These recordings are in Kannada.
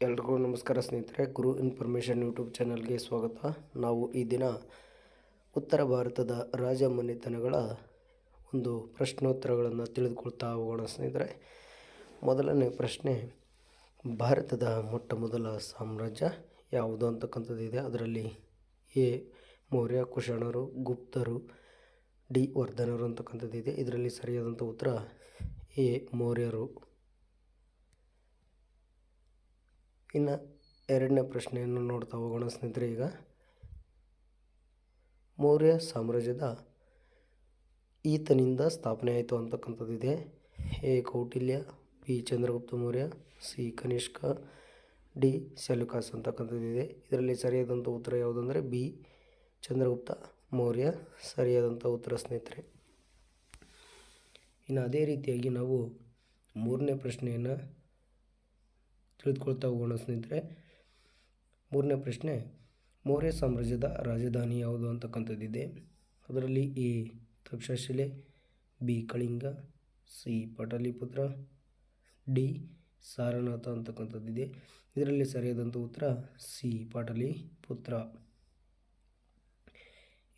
ಎಲ್ರಿಗೂ ನಮಸ್ಕಾರ ಸ್ನೇಹಿತರೆ, ಗುರು ಇನ್ಫಾರ್ಮೇಷನ್ ಯೂಟ್ಯೂಬ್ ಚಾನಲ್ಗೆ ಸ್ವಾಗತ. ನಾವು ಈ ದಿನ ಉತ್ತರ ಭಾರತದ ರಾಜ ಮನೆತನಗಳ ಒಂದು ಪ್ರಶ್ನೋತ್ತರಗಳನ್ನು ತಿಳಿದುಕೊಳ್ತಾ ಹೋಗೋಣ ಸ್ನೇಹಿತರೆ. ಮೊದಲನೇ ಪ್ರಶ್ನೆ, ಭಾರತದ ಮೊಟ್ಟ ಮೊದಲ ಸಾಮ್ರಾಜ್ಯ ಯಾವುದು ಅಂತಕ್ಕಂಥದ್ದು ಇದೆ. ಅದರಲ್ಲಿ ಎ. ಮೌರ್ಯ, ಕುಶಾಣರು, ಗುಪ್ತರು, ಡಿ. ವರ್ಧನರು ಅಂತಕ್ಕಂಥದ್ದು ಇದೆ. ಇದರಲ್ಲಿ ಸರಿಯಾದಂಥ ಉತ್ತರ ಎ. ಮೌರ್ಯರು. ಇನ್ನು ಎರಡನೇ ಪ್ರಶ್ನೆಯನ್ನು ನೋಡ್ತಾ ಹೋಗೋಣ ಸ್ನೇಹಿತರೆ ಈಗ. ಮೌರ್ಯ ಸಾಮ್ರಾಜ್ಯದ ಈತನಿಂದ ಸ್ಥಾಪನೆ ಆಯಿತು ಅಂತಕ್ಕಂಥದ್ದಿದೆ. A. Kautilya, B. Chandragupta Maurya, C. Kanishka, D. Seleucus ಅಂತಕ್ಕಂಥದ್ದಿದೆ. ಇದರಲ್ಲಿ ಸರಿಯಾದಂಥ ಉತ್ತರ ಯಾವುದಂದರೆ ಬಿ. ಚಂದ್ರಗುಪ್ತ ಮೌರ್ಯ ಸರಿಯಾದಂಥ ಉತ್ತರ ಸ್ನೇಹಿತರೆ. ಇನ್ನು ಅದೇ ರೀತಿಯಾಗಿ ನಾವು ಮೂರನೇ ಪ್ರಶ್ನೆಯನ್ನು ತಿಳಿದುಕೊಳ್ತಾ ಹೋಗೋಣ ಸ್ನೇಹಿತರೆ. ಮೂರನೇ ಪ್ರಶ್ನೆ, ಮೌರ್ಯ ಸಾಮ್ರಾಜ್ಯದ ರಾಜಧಾನಿ ಯಾವುದು ಅಂತಕ್ಕಂಥದ್ದಿದೆ. ಅದರಲ್ಲಿ A, Takshashila, B, Kalinga, C, Pataliputra, D, Sarnath ಅಂತಕ್ಕಂಥದ್ದಿದೆ. ಇದರಲ್ಲಿ ಸರಿಯಾದಂಥ ಉತ್ತರ, ಸಿ, ಪಾಟಲಿಪುತ್ರ.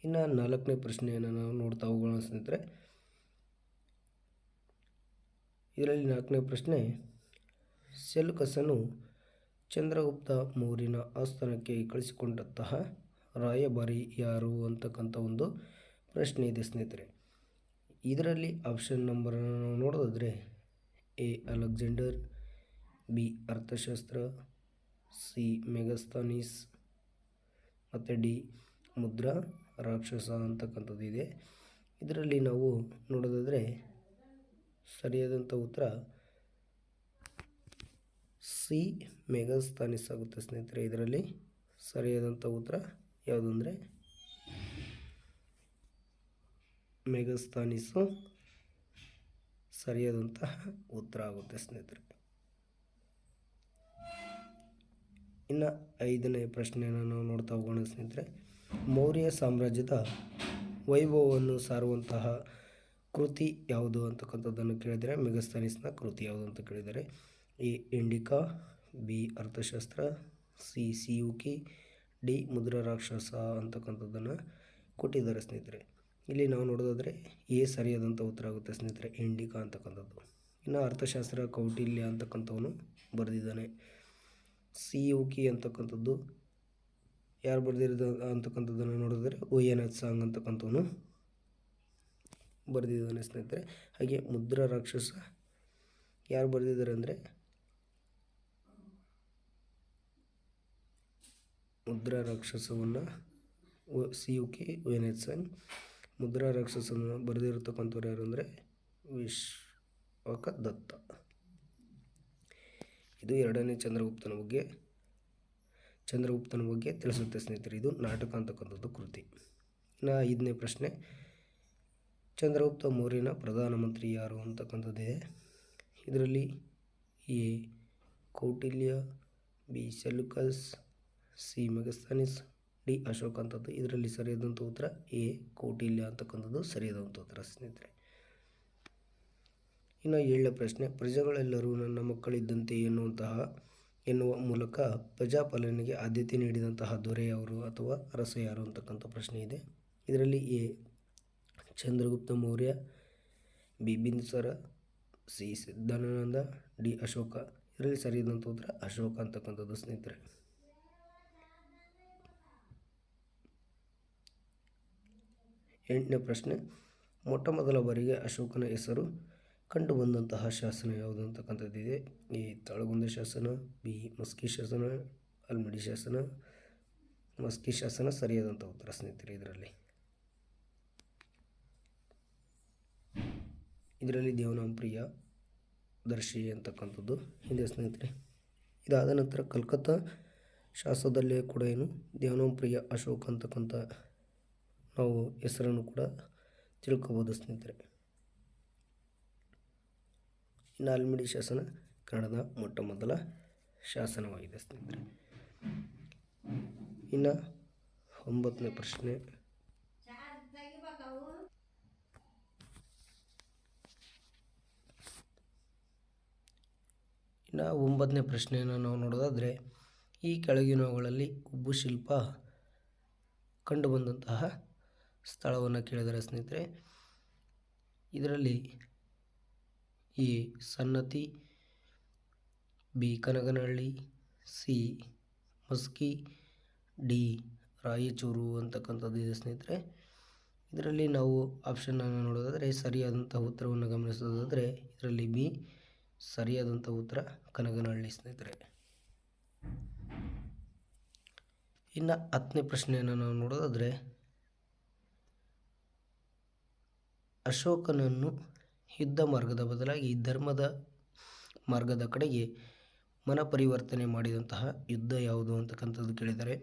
ಇನ್ನು ನಾಲ್ಕನೇ ಪ್ರಶ್ನೆಯನ್ನು ನಾವು ನೋಡ್ತಾ ಹೋಗೋಣ ಸ್ನೇಹಿತರೆ. ಇದರಲ್ಲಿ ನಾಲ್ಕನೇ ಪ್ರಶ್ನೆ ಸೆಲ್ಕಸನು ಚಂದ್ರಗುಪ್ತ ಮೌರ್ಯನ ಆಸ್ಥಾನಕ್ಕೆ ಕಳಿಸಿಕೊಂಡಂತಹ ರಾಯಭಾರಿ ಯಾರು ಅಂತಕ್ಕಂಥ ಒಂದು ಪ್ರಶ್ನೆ ಇದೆ ಸ್ನೇಹಿತರೆ. ಇದರಲ್ಲಿ ಆಪ್ಷನ್ ನಂಬರನ್ನು ನಾವು ನೋಡೋದಾದರೆ A Alexander, B Arthashastra, C Megasthenes, ಮತ್ತು ಡಿ ಮುದ್ರಾ ರಾಕ್ಷಸ ಅಂತಕ್ಕಂಥದ್ದು ಇದೆ. ಇದರಲ್ಲಿ ನಾವು ನೋಡೋದಾದರೆ ಸರಿಯಾದಂಥ ಉತ್ತರ ಸಿ ಮೆಗಸ್ತಾನಿಸ್ ಆಗುತ್ತೆ ಸ್ನೇಹಿತರೆ ಇದರಲ್ಲಿ ಸರಿಯಾದಂಥ ಉತ್ತರ ಯಾವುದಂದರೆ ಮೆಗಸ್ತಾನಿಸು ಸರಿಯಾದಂತಹ ಉತ್ತರ ಆಗುತ್ತೆ ಸ್ನೇಹಿತರೆ. ಇನ್ನು ಐದನೇ ಪ್ರಶ್ನೆಯನ್ನು ನಾವು ನೋಡ್ತಾ ಹೋಗೋಣ ಸ್ನೇಹಿತರೆ. ಮೌರ್ಯ ಸಾಮ್ರಾಜ್ಯದ ವೈಭವವನ್ನು ಸಾರುವಂತಹ ಕೃತಿ ಯಾವುದು ಅಂತಕ್ಕಂಥದ್ದನ್ನು ಕೇಳಿದರೆ ಮೆಗಸ್ತಾನಿಸ್ನ ಕೃತಿ ಯಾವುದು ಅಂತ ಕೇಳಿದರೆ A Indica, B Arthashastra, C Si Yu Ki D Mudra Rakshasa ಅಂತಕ್ಕಂಥದ್ದನ್ನು ಕೊಟ್ಟಿದ್ದಾರೆ ಸ್ನೇಹಿತರೆ. ಇಲ್ಲಿ ನಾವು ನೋಡೋದಾದರೆ ಎ ಸರಿಯಾದಂಥ ಉತ್ತರ ಆಗುತ್ತೆ ಸ್ನೇಹಿತರೆ, ಇಂಡಿಕಾ ಅಂತಕ್ಕಂಥದ್ದು. ಇನ್ನು ಅರ್ಥಶಾಸ್ತ್ರ ಕೌಟಿಲ್ಯ ಅಂತಕ್ಕಂಥವನು ಬರೆದಿದ್ದಾನೆ. ಸಿ ಯು ಕೆ ಅಂತಕ್ಕಂಥದ್ದು ಯಾರು ಬರೆದಿರೋದು ಅಂತಕ್ಕಂಥದ್ದನ್ನು ನೋಡಿದರೆ ಓ ಎನ್ ಎಚ್ ಸಾಂಗ್ ಅಂತಕ್ಕಂಥವನು ಬರೆದಿದ್ದಾನೆ ಸ್ನೇಹಿತರೆ. ಹಾಗೆ ಮುದ್ರಾ ರಾಕ್ಷಸ ಯಾರು ಬರೆದಿದ್ದಾರೆ ಅಂದರೆ ಮುದ್ರಾ ರಾಕ್ಷಸವನ್ನು ಸಿ ಯು ಕೆ ವೆನೆತ್ಸನ್. ಮುದ್ರಾ ರಾಕ್ಷಸವನ್ನು ಬರೆದಿರತಕ್ಕಂಥವ್ರು ಯಾರು ಅಂದರೆ ವಿಶ್ವಕ ದತ್ತ. ಇದು ಎರಡನೇ ಚಂದ್ರಗುಪ್ತನ ಬಗ್ಗೆ. ಚಂದ್ರಗುಪ್ತನ ಬಗ್ಗೆ ತಿಳಿಸುತ್ತೆ ಸ್ನೇಹಿತರೆ, ಇದು ನಾಟಕ ಅಂತಕ್ಕಂಥದ್ದು ಕೃತಿ. ಇನ್ನು ಐದನೇ ಪ್ರಶ್ನೆ. ಚಂದ್ರಗುಪ್ತ ಮೌರ್ಯನ ಪ್ರಧಾನಮಂತ್ರಿ ಯಾರು ಅಂತಕ್ಕಂಥದ್ದಿದೆ ಇದರಲ್ಲಿ A. Kautilya, B. Seleucus C Megasthenes, D Ashok ಅಂತದ್ದು. ಇದರಲ್ಲಿ ಸರಿಯಾದಂಥ ಉತ್ತರ ಎ, ಕೋಟಿಲ್ಯ ಅಂತಕ್ಕಂಥದ್ದು ಸರಿಯಾದಂಥ ಉತ್ತರ ಸ್ನೇಹಿತರೆ. ಇನ್ನು ಏಳನೇ ಪ್ರಶ್ನೆ, ಪ್ರಜೆಗಳೆಲ್ಲರೂ ನನ್ನ ಮಕ್ಕಳಿದ್ದಂತೆ ಎನ್ನುವಂತಹ, ಎನ್ನುವ ಮೂಲಕ ಪ್ರಜಾಪಾಲನೆಗೆ ಆದ್ಯತೆ ನೀಡಿದಂತಹ ದೊರೆ ಯಾರು ಅಥವಾ ಅರಸ ಯಾರು ಅಂತಕ್ಕಂಥ ಪ್ರಶ್ನೆ ಇದೆ. ಇದರಲ್ಲಿ A, Chandragupta Maurya, B, Bindusara, C, Siddhananda, D, Ashoka. ಇದರಲ್ಲಿ ಸರಿಯಾದಂಥ ಉತ್ತರ ಅಶೋಕ ಅಂತಕ್ಕಂಥದ್ದು ಸ್ನೇಹಿತರೆ. ಎಂಟನೇ ಪ್ರಶ್ನೆ ಮೊಟ್ಟ ಮೊದಲ ಬಾರಿಗೆ ಅಶೋಕನ ಹೆಸರು ಕಂಡುಬಂದಂತಹ ಶಾಸನ ಯಾವುದು ಅಂತಕ್ಕಂಥದ್ದಿದೆ ಎ. ತಳಗುಂದ ಶಾಸನ, ಬಿ. ಮಸ್ಕಿ ಶಾಸನ ಅಲ್ಮಡಿ ಶಾಸನ. ಮಸ್ಕಿ ಶಾಸನ ಸರಿಯಾದಂಥ ಉತ್ತರ ಸ್ನೇಹಿತರೆ ಇದರಲ್ಲಿ. ಇದರಲ್ಲಿ ದೇವನಾಂಪ್ರಿಯ, ದರ್ಶಿ ಅಂತಕ್ಕಂಥದ್ದು. ಇದೆ ಸ್ನೇಹಿತರೆ, ಇದಾದ ನಂತರ ಕಲ್ಕತ್ತಾ ಶಾಸನದಲ್ಲೇ ಕೂಡ ಏನು? ದೇವನಾಂಪ್ರಿಯ ಅಶೋಕ್ ಅಂತಕ್ಕಂಥ ನಾವು ಹೆಸರನ್ನು ಕೂಡ ತಿಳ್ಕೊಬೋದು ಸ್ನೇಹಿತರೆ. ಇನ್ನು ಆಲ್ಮಿಡಿ ಶಾಸನ ಕನ್ನಡದ ಮೊಟ್ಟ ಮೊದಲ ಶಾಸನವಾಗಿದೆ ಸ್ನೇಹಿತರೆ. ಇನ್ನು ಒಂಬತ್ತನೇ ಪ್ರಶ್ನೆ. ಇನ್ನು ಒಂಬತ್ತನೇ ಪ್ರಶ್ನೆಯನ್ನು ನಾವು ನೋಡೋದಾದರೆ, ಈ ಕೆಳಗಿನವುಗಳಲ್ಲಿ ಉಬ್ಬು ಶಿಲ್ಪ ಕಂಡುಬಂದಂತಹ ಸ್ಥಳವನ್ನು ಕೇಳಿದರೆ ಸ್ನೇಹಿತರೆ, ಇದರಲ್ಲಿ A Sannati, B Kanaganahalli C Maski, D Raichur ಅಂತಕ್ಕಂಥದ್ದು ಇದೆ ಸ್ನೇಹಿತರೆ. ಇದರಲ್ಲಿ ನಾವು ಆಪ್ಷನನ್ನು ನೋಡೋದಾದರೆ ಸರಿಯಾದಂಥ ಉತ್ತರವನ್ನು ಗಮನಿಸೋದಾದರೆ ಇದರಲ್ಲಿ ಬಿ ಸರಿಯಾದಂಥ ಉತ್ತರ ಕನಗನಹಳ್ಳಿ ಸ್ನೇಹಿತರೆ. ಇನ್ನು ಹತ್ತನೇ ಪ್ರಶ್ನೆಯನ್ನು ನಾವು ನೋಡೋದಾದರೆ ಅಶೋಕನನ್ನು ಯುದ್ಧ ಮಾರ್ಗದ ಬದಲಾಗಿ ಧರ್ಮದ ಮಾರ್ಗದ ಕಡೆಗೆ ಮನ ಪರಿವರ್ತನೆ ಮಾಡಿದಂತಹ ಯುದ್ಧ ಯಾವುದು ಅಂತಕ್ಕಂಥದ್ದು ಕೇಳಿದರೆ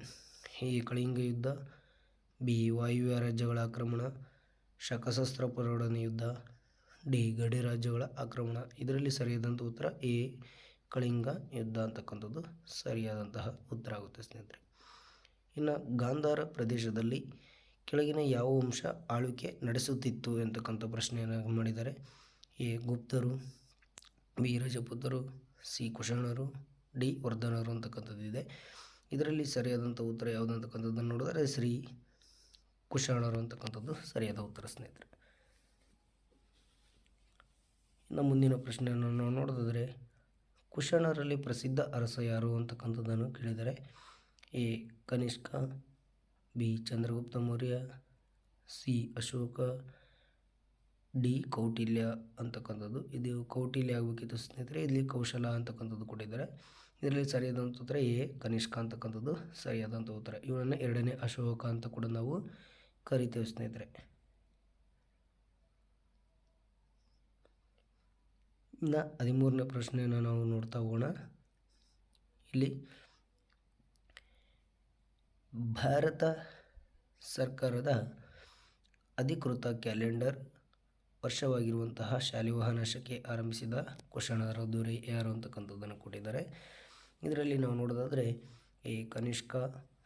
ಈ ಕಳಿಂಗ ಯುದ್ಧ, ಬಿ ವಾಯುವ್ಯ ರಾಜ್ಯಗಳ ಆಕ್ರಮಣ ಶಕಸಸ್ತ್ರ ಪ್ರೊಡನೆ ಯುದ್ಧ, ಡಿ ಗಡಿ ರಾಜ್ಯಗಳ ಆಕ್ರಮಣ, ಇದರಲ್ಲಿ ಸರಿಯಾದಂಥ ಉತ್ತರ ಎ ಕಳಿಂಗ ಯುದ್ಧ ಅಂತಕ್ಕಂಥದ್ದು ಸರಿಯಾದಂತಹ ಉತ್ತರ ಆಗುತ್ತೆ ಸ್ನೇಹಿತರೆ. ಇನ್ನು ಗಾಂಧಾರ ಪ್ರದೇಶದಲ್ಲಿ ಕೆಳಗಿನ ಯಾವ ವಂಶ ಆಳ್ವಿಕೆ ನಡೆಸುತ್ತಿತ್ತು ಎಂತಕ್ಕಂಥ ಪ್ರಶ್ನೆಯನ್ನು ಮಾಡಿದ್ದಾರೆ. ಎ. ಗುಪ್ತರು, ಬಿ. ರಜಪುತರು ಸಿ. ಕುಶಾಣರು, ಡಿ. ವರ್ಧನರು ಅಂತಕ್ಕಂಥದ್ದು ಇದೆ. ಇದರಲ್ಲಿ ಸರಿಯಾದಂಥ ಉತ್ತರ ಯಾವುದು ಅಂತಕ್ಕಂಥದ್ದನ್ನು ನೋಡಿದರೆ ಶ್ರೀ. ಕುಶಾಣರು ಅಂತಕ್ಕಂಥದ್ದು ಸರಿಯಾದ ಉತ್ತರ ಸ್ನೇಹಿತರೆ. ಇನ್ನು ಮುಂದಿನ ಪ್ರಶ್ನೆಯನ್ನು ನಾವು ನೋಡೋದಾದರೆ, ಕುಶಾಣರಲ್ಲಿ ಪ್ರಸಿದ್ಧ ಅರಸ ಯಾರು ಅಂತಕ್ಕಂಥದ್ದನ್ನು ಕೇಳಿದರೆ, A. Kanishka B. Chandragupta Maurya, C. Ashoka, D. Kautilya ಅಂತಕ್ಕಂಥದ್ದು. ಇದು ಕೌಟಿಲ್ಯ ಆಗಬೇಕಿತ್ತು ಸ್ನೇಹಿತರೆ. ಇಲ್ಲಿ ಕೌಶಲ ಅಂತಕ್ಕಂಥದ್ದು ಕೊಟ್ಟಿದ್ದಾರೆ. ಇದರಲ್ಲಿ ಸರಿಯಾದಂಥ ಉತ್ತರ ಎ. ಕನಿಷ್ಕ ಅಂತಕ್ಕಂಥದ್ದು ಸರಿಯಾದಂಥ ಉತ್ತರ. ಇವನನ್ನು ಎರಡನೇ ಅಶೋಕ ಅಂತ ಕೂಡ ನಾವು ಕರಿತೇವೆ ಸ್ನೇಹಿತರೆ. ಇನ್ನು ಹದಿಮೂರನೇ ಪ್ರಶ್ನೆಯನ್ನು ನಾವು ನೋಡ್ತಾ ಹೋಗೋಣ. ಇಲ್ಲಿ ಭಾರತ ಸರ್ಕಾರದ ಅಧಿಕೃತ ಕ್ಯಾಲೆಂಡರ್ ವರ್ಷವಾಗಿರುವಂತಹ ಶಾಲಿವಾಹನ ಶಕೆ ಆರಂಭಿಸಿದ ಕುಶಾಣರ ದೊರೆ ಯಾರು ಅಂತಕ್ಕಂಥದ್ದನ್ನು ಕೊಟ್ಟಿದ್ದಾರೆ. ಇದರಲ್ಲಿ ನಾವು ನೋಡೋದಾದರೆ ಎ ಕನಿಷ್ಕ,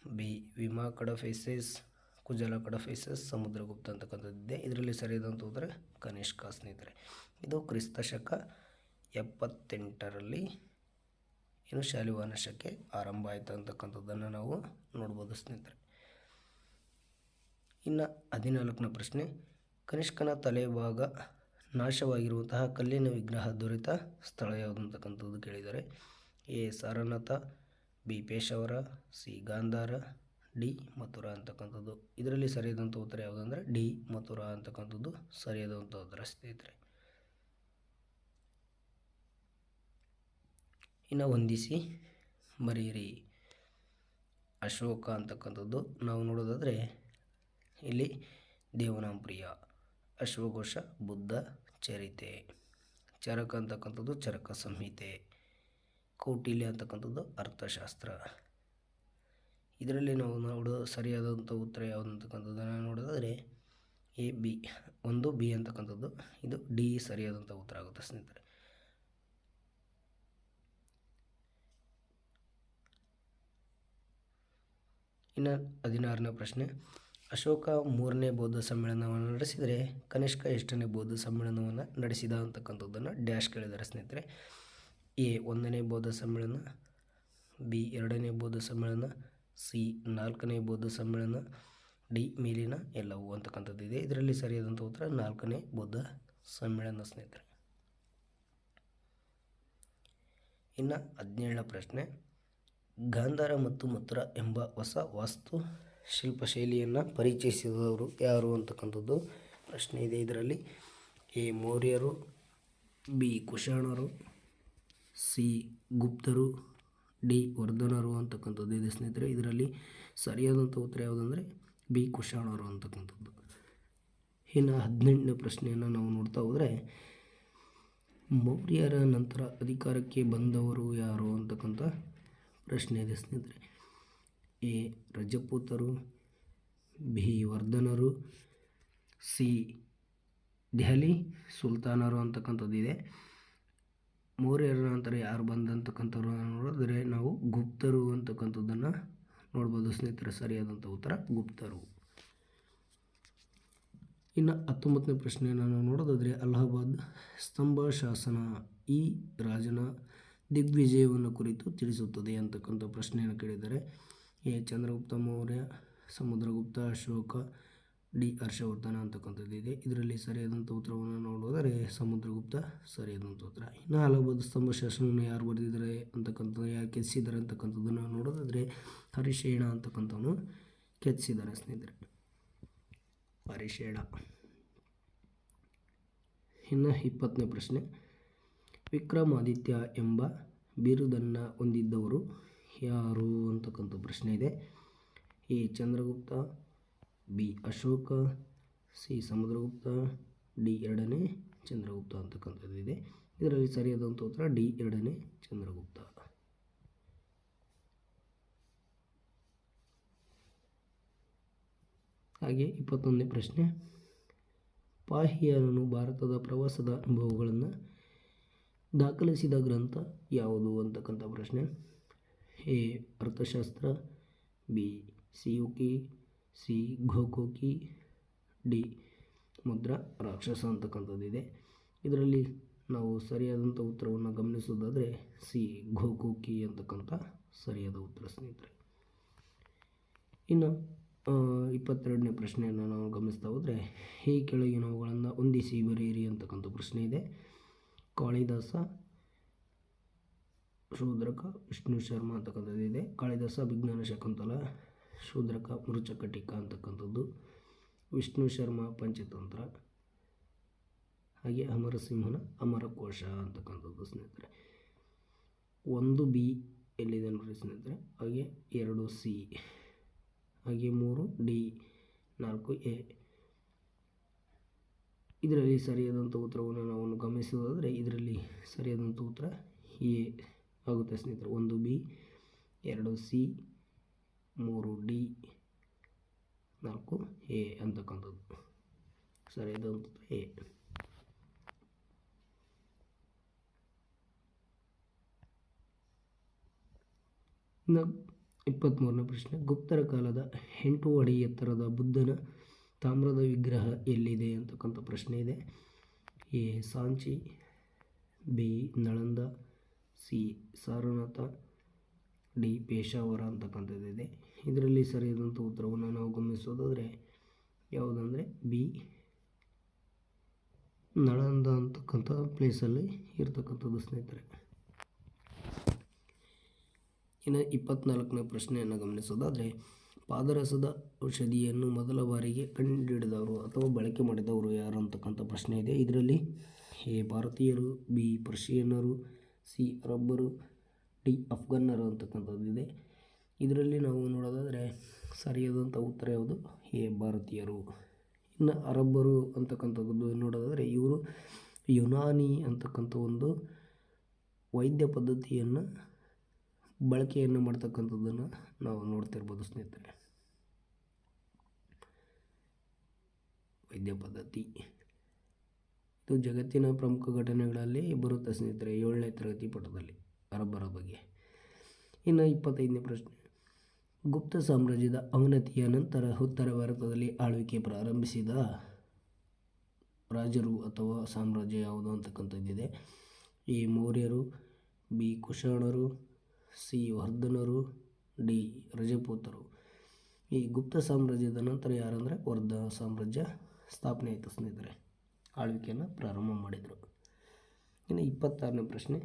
ಬಿ ವಿಮಾ ಕಡ ಫೇಸಸ್, ಕುಜಲ ಕಡಫೇಸಸ್ ಸಮುದ್ರಗುಪ್ತ ಅಂತಕ್ಕಂಥದ್ದಿದೆ ಇದರಲ್ಲಿ ಸರಿಯಾದಂಥ ಹೋದರೆ ಕನಿಷ್ಕ ಸ್ನೇಹಿತರೆ. ಇದು ಕ್ರಿಸ್ತ ಶಕ ಎಪ್ಪತ್ತೆಂಟರಲ್ಲಿ ಏನು ಶಾಲಿವಾಹನ ಶಕೆ ಆರಂಭ ಆಯಿತು ಅಂತಕ್ಕಂಥದ್ದನ್ನು ನಾವು ನೋಡ್ಬೋದು ಸ್ನೇಹಿತರೆ. ಇನ್ನು ಹದಿನಾಲ್ಕನೇ ಪ್ರಶ್ನೆ, ಕನಿಷ್ಕನ ತಲೆಭಾಗ ನಾಶವಾಗಿರುವಂತಹ ಕಲ್ಲಿನ ವಿಗ್ರಹ ದೊರೆತ ಸ್ಥಳ ಯಾವುದು ಅಂತಕ್ಕಂಥದ್ದು ಕೇಳಿದ್ದಾರೆ A. Sarnath, B. Peshawar, C. Gandhara, D. Mathura ಅಂತಕ್ಕಂಥದ್ದು. ಇದರಲ್ಲಿ ಸರಿಯಾದಂಥ ಉತ್ತರ ಯಾವುದಂದರೆ ಡಿ. ಮಥುರಾ ಅಂತಕ್ಕಂಥದ್ದು ಸರಿಯಾದಂಥ ಉತ್ತರ ಸ್ನೇಹಿತರೆ. ಇನ್ನು ಹೊಂದಿಸಿ ಬರೀರಿ. ಅಶೋಕ ಅಂತಕ್ಕಂಥದ್ದು ನಾವು ನೋಡೋದಾದರೆ ಇಲ್ಲಿ ದೇವನಾಂಪ್ರಿಯ ಅಶ್ವಘೋಷ ಬುದ್ಧ, ಚರಿತೆ, ಚರಕ ಅಂತಕ್ಕಂಥದ್ದು ಚರಕ ಸಂಹಿತೆ, ಕೌಟಿಲ್ಯ ಅಂತಕ್ಕಂಥದ್ದು ಅರ್ಥಶಾಸ್ತ್ರ. ಇದರಲ್ಲಿ ನಾವು ನೋಡೋ ಸರಿಯಾದಂಥ ಉತ್ತರ ಯಾವುದು ಅಂತಕ್ಕಂಥದ್ದನ್ನು ನೋಡೋದಾದರೆ ಎ, ಬಿ, ಒಂದು ಬಿ ಅಂತಕ್ಕಂಥದ್ದು. ಇದು ಡಿ ಸರಿಯಾದಂಥ ಉತ್ತರ ಆಗುತ್ತೆ ಸ್ನೇಹಿತರೆ. ಇನ್ನು ಹದಿನಾರನೇ ಪ್ರಶ್ನೆ. ಅಶೋಕ ಮೂರನೇ ಬೌದ್ಧ ಸಮ್ಮೇಳನವನ್ನು ನಡೆಸಿದರೆ ಕನಿಷ್ಕ ಎಷ್ಟನೇ ಬೌದ್ಧ ಸಮ್ಮೇಳನವನ್ನು ನಡೆಸಿದ ಅಂತಕ್ಕಂಥದ್ದನ್ನು ಡ್ಯಾಶ್ ಕೇಳಿದ್ದಾರೆ ಸ್ನೇಹಿತರೆ. ಎ ಒಂದನೇ ಬೌದ್ಧ ಸಮ್ಮೇಳನ, ಬಿ ಎರಡನೇ ಬೌದ್ಧ ಸಮ್ಮೇಳನ, ಸಿ ನಾಲ್ಕನೇ ಬೌದ್ಧ ಸಮ್ಮೇಳನ, ಡಿ ಮೇಲಿನ ಎಲ್ಲವೂ ಅಂತಕ್ಕಂಥದ್ದು ಇದೆ. ಇದರಲ್ಲಿ ಸರಿಯಾದಂಥ ಉತ್ತರ ನಾಲ್ಕನೇ ಬೌದ್ಧ ಸಮ್ಮೇಳನ ಸ್ನೇಹಿತರೆ. ಇನ್ನು ಹದಿನೇಳನೇ ಪ್ರಶ್ನೆ. ಗಾಂಧಾರ ಮತ್ತು ಮಥುರಾ ಎಂಬ ಹೊಸ ವಾಸ್ತು ಶಿಲ್ಪ ಶೈಲಿಯನ್ನು ಪರಿಚಯಿಸಿದವರು ಯಾರು ಅಂತಕ್ಕಂಥದ್ದು ಪ್ರಶ್ನೆ ಇದೆ ಇದರಲ್ಲಿ. ಎ. ಮೌರ್ಯರು, ಬಿ. ಕುಶಾಣರು, ಸಿ. ಗುಪ್ತರು, ಡಿ. ವರ್ಧನರು ಅಂತಕ್ಕಂಥದ್ದು ಇದೆ ಸ್ನೇಹಿತರೆ. ಇದರಲ್ಲಿ ಸರಿಯಾದಂಥ ಉತ್ತರ ಯಾವುದಂದರೆ ಬಿ. ಕುಶಾಣರು ಅಂತಕ್ಕಂಥದ್ದು. ಇನ್ನು ಹದಿನೆಂಟನೇ ಪ್ರಶ್ನೆಯನ್ನು ನಾವು ನೋಡ್ತಾ ಹೋದರೆ, ಮೌರ್ಯರ ನಂತರ ಅಧಿಕಾರಕ್ಕೆ ಬಂದವರು ಯಾರು ಅಂತಕ್ಕಂಥ ಪ್ರಶ್ನೆ ಇದೆ ಸ್ನೇಹಿತರೆ. ಎ. ರಜಪೂತರು, ಬಿ. ವರ್ಧನರು, ಸಿ. ದೆಹಲಿ, ಸುಲ್ತಾನರು ಅಂತಕ್ಕಂಥದ್ದು ಇದೆ. ಮೌರ್ಯರ ನಂತರ ಯಾರು ಬಂದಂತಕ್ಕಂಥವ್ರು ನೋಡಿದ್ರೆ ನಾವು ಗುಪ್ತರು ಅಂತಕ್ಕಂಥದ್ದನ್ನು ನೋಡ್ಬೋದು ಸ್ನೇಹಿತರೆ ಸರಿಯಾದಂಥ ಉತ್ತರ ಗುಪ್ತರು. ಇನ್ನು ಹತ್ತೊಂಬತ್ತನೇ ಪ್ರಶ್ನೆಯನ್ನು ನಾವು ನೋಡೋದಾದರೆ ಅಲಹಾಬಾದ್ ಸ್ತಂಭ ಶಾಸನ ಈ ರಾಜನ ದಿಗ್ವಿಜಯವನ್ನು ಕುರಿತು ತಿಳಿಸುತ್ತದೆ ಅಂತಕ್ಕಂಥ ಪ್ರಶ್ನೆಯನ್ನು ಕೇಳಿದ್ದಾರೆ. ಎ. ಚಂದ್ರಗುಪ್ತ ಮೌರ್ಯ ಸಮುದ್ರಗುಪ್ತ, ಅಶೋಕ, ಡಿ. ಹರ್ಷವರ್ಧನ ಅಂತಕ್ಕಂಥದ್ದು ಇದೆ. ಇದರಲ್ಲಿ ಸರಿಯಾದಂಥ ಉತ್ತರವನ್ನು ನೋಡೋದಾದರೆ ಸಮುದ್ರಗುಪ್ತ ಸರಿಯಾದಂಥ ಉತ್ತರ. ಇನ್ನು ಹಲವಾರು ಸ್ತಂಭ ಶಾಸನವನ್ನು ಯಾರು ಬರೆದಿದ್ದಾರೆ ಅಂತಕ್ಕಂಥದ್ದು, ಯಾರು ಕೆತ್ತಿಸಿದ್ದಾರೆ ಅಂತಕ್ಕಂಥದ್ದನ್ನು ನೋಡೋದಾದರೆ ಹರಿಶೇಣ ಅಂತಕ್ಕಂಥವನು ಕೆತ್ತಿಸಿದ್ದಾರೆ ಸ್ನೇಹಿತರೆ. ಹರಿಶೇಣ. ಇನ್ನು ಇಪ್ಪತ್ತನೇ ಪ್ರಶ್ನೆ. ವಿಕ್ರಮಾದಿತ್ಯ ಎಂಬ ಬಿರುದನ್ನು ಹೊಂದಿದ್ದವರು ಯಾರು ಅಂತಕ್ಕಂಥ ಪ್ರಶ್ನೆ ಇದೆ. A. Chandragupta, B. Ashoka, C. Samudragupta, D. ಎರಡನೇ ಚಂದ್ರಗುಪ್ತ ಅಂತಕ್ಕಂಥದ್ದು ಇದೆ. ಇದರಲ್ಲಿ ಸರಿಯಾದಂಥ ಉತ್ತರ ಡಿ. ಎರಡನೇ ಚಂದ್ರಗುಪ್ತ. ಹಾಗೆ ಇಪ್ಪತ್ತೊಂದನೇ ಪ್ರಶ್ನೆ. ಪಾಹಿಯನನು ಭಾರತದ ಪ್ರವಾಸದ ಅನುಭವಗಳನ್ನು ದಾಖಲಿಸಿದ ಗ್ರಂಥ ಯಾವುದು ಅಂತಕ್ಕಂಥ ಪ್ರಶ್ನೆ. A. Arthashastra, B. Si Yuki, C. ಘೋಕೋಕಿ, D. Mudra ರಾಕ್ಷಸ ಅಂತಕ್ಕಂಥದ್ದಿದೆ. ಇದರಲ್ಲಿ ನಾವು ಸರಿಯಾದಂಥ ಉತ್ತರವನ್ನು ಗಮನಿಸೋದಾದರೆ ಸಿ. ಘೋಕೋಕಿ ಅಂತಕ್ಕಂಥ ಸರಿಯಾದ ಉತ್ತರ, ಸ್ನೇಹಿತರೆ. ಇನ್ನು ಇಪ್ಪತ್ತೆರಡನೇ ಪ್ರಶ್ನೆಯನ್ನು ನಾವು ಗಮನಿಸ್ತಾ ಹೋದರೆ ಈ ಕೆಳಗಿನವುಗಳನ್ನು ಹೊಂದಿಸಿ ಬರೆಯಿರಿ ಅಂತಕ್ಕಂಥ ಪ್ರಶ್ನೆ ಇದೆ. ಕಾಳಿದಾಸ ಶೂದ್ರಕ ವಿಷ್ಣು ಶರ್ಮ ಅಂತಕ್ಕಂಥದ್ದು ಇದೆ. ಕಾಳಿದಾಸ ವಿಜ್ಞಾನ ಶಕುಂತಲ, ಶೂದ್ರಕ ಮೃಚಕಟಿಕ ಅಂತಕ್ಕಂಥದ್ದು. ವಿಷ್ಣು ಶರ್ಮ ಪಂಚತಂತ್ರ, ಹಾಗೆ ಅಮರಸಿಂಹನ ಅಮರಕೋಶ ಅಂತಕ್ಕಂಥದ್ದು ಸ್ನೇಹಿತರೆ. ಒಂದು ಬಿ ಎಲ್ಲಿದೆ ನೋಡಿ ಸ್ನೇಹಿತರೆ? ಹಾಗೆ ಎರಡು ಸಿ, ಹಾಗೆ ಮೂರು ಡಿ, ನಾಲ್ಕು ಎ. ಇದರಲ್ಲಿ ಸರಿಯಾದಂಥ ಉತ್ತರವನ್ನು ನಾವು ಗಮನಿಸೋದಾದರೆ ಇದರಲ್ಲಿ ಸರಿಯಾದಂಥ ಉತ್ತರ ಎ ಆಗುತ್ತೆ ಸ್ನೇಹಿತರೆ. ಒಂದು ಬಿ, ಎರಡು ಸಿ, ಮೂರು ಡಿ, ನಾಲ್ಕು ಎ ಅಂತಕ್ಕಂಥದ್ದು. ಸರಿಯಾದಂಥ ಎ. ಇನ್ನು ಇಪ್ಪತ್ತ್ಮೂರನೇ ಪ್ರಶ್ನೆ. ಗುಪ್ತರ ಕಾಲದ ಎಂಟು ಅಡಿ ಎತ್ತರದ ಬುದ್ಧನ ತಾಮ್ರದ ವಿಗ್ರಹ ಎಲ್ಲಿದೆ ಅಂತಕ್ಕಂಥ ಪ್ರಶ್ನೆ ಇದೆ. A. Sanchi, B. Nalanda, C. Sarnath, D. Peshawar ಅಂತಕ್ಕಂಥದ್ದಿದೆ ಇದರಲ್ಲಿ ಸರಿಯಾದಂಥ ಉತ್ತರವನ್ನು ನಾವು ಗಮನಿಸೋದಾದರೆ ಯಾವುದಂದರೆ ಬಿ. ನಳಂದ ಅಂತಕ್ಕಂಥ ಪ್ಲೇಸಲ್ಲಿ ಇರತಕ್ಕಂಥದ್ದು ಸ್ನೇಹಿತರೆ. ಇನ್ನು ಇಪ್ಪತ್ನಾಲ್ಕನೇ ಪ್ರಶ್ನೆಯನ್ನು ಗಮನಿಸೋದಾದರೆ ಪಾದರಸದ ಔಷಧಿಯನ್ನು ಮೊದಲ ಬಾರಿಗೆ ಕಂಡುಹಿಡಿದವರು ಅಥವಾ ಬಳಕೆ ಮಾಡಿದವರು ಯಾರು ಅಂತಕ್ಕಂಥ ಪ್ರಶ್ನೆ ಇದೆ. ಇದರಲ್ಲಿ ಎ ಭಾರತೀಯರು, ಬಿ ಪರ್ಷಿಯನ್ನರು, ಸಿ ಅರಬ್ಬರು ಡಿ ಅಫ್ಘನ್ನರು ಅಂತಕ್ಕಂಥದ್ದಿದೆ ಇದರಲ್ಲಿ ನಾವು ನೋಡೋದಾದರೆ ಸರಿಯಾದಂಥ ಉತ್ತರ ಯಾವುದು? ಎ ಭಾರತೀಯರು. ಇನ್ನು ಅರಬ್ಬರು ಅಂತಕ್ಕಂಥದ್ದು ನೋಡೋದಾದರೆ ಇವರು ಯುನಾನಿ ಅಂತಕ್ಕಂಥ ಒಂದು ವೈದ್ಯ ಪದ್ಧತಿಯನ್ನು ಬಳಕೆಯನ್ನು ಮಾಡ್ತಕ್ಕಂಥದ್ದನ್ನು ನಾವು ನೋಡ್ತಿರ್ಬೋದು ಸ್ನೇಹಿತರೆ. ವೈದ್ಯ ಪದ್ಧತಿ. ಇದು ಜಗತ್ತಿನ ಪ್ರಮುಖ ಘಟನೆಗಳಲ್ಲಿ ಬರುತ್ತೆ ಸ್ನೇಹಿತರೆ, ಏಳನೇ ತರಗತಿ ಪಠದಲ್ಲಿ ಅರಬ್ಬರ ಬಗ್ಗೆ. ಇನ್ನು ಇಪ್ಪತ್ತೈದನೇ ಪ್ರಶ್ನೆ. ಗುಪ್ತ ಸಾಮ್ರಾಜ್ಯದ ಅವನತಿಯ ನಂತರ ಉತ್ತರ ಭಾರತದಲ್ಲಿ ಆಳ್ವಿಕೆ ಪ್ರಾರಂಭಿಸಿದ ರಾಜರು ಅಥವಾ ಸಾಮ್ರಾಜ್ಯ ಯಾವುದು ಅಂತಕ್ಕಂಥದ್ದಿದೆ. ಈ ಮೌರ್ಯರು, ಬಿ ಕುಶಾಣರು ಸಿ ವರ್ಧನರು, ಡಿ ರಜಪೂತರು. ಈ ಗುಪ್ತ ಸಾಮ್ರಾಜ್ಯದ ನಂತರ ಯಾರಂದರೆ ವರ್ಧ ಸಾಮ್ರಾಜ್ಯ ಸ್ಥಾಪನೆ ಆಯಿತು ಸ್ನೇಹಿತರೆ. ಆಳ್ವಿಕೆಯನ್ನು ಪ್ರಾರಂಭ ಮಾಡಿದರು. ಇನ್ನು ಇಪ್ಪತ್ತಾರನೇ ಪ್ರಶ್ನೆ,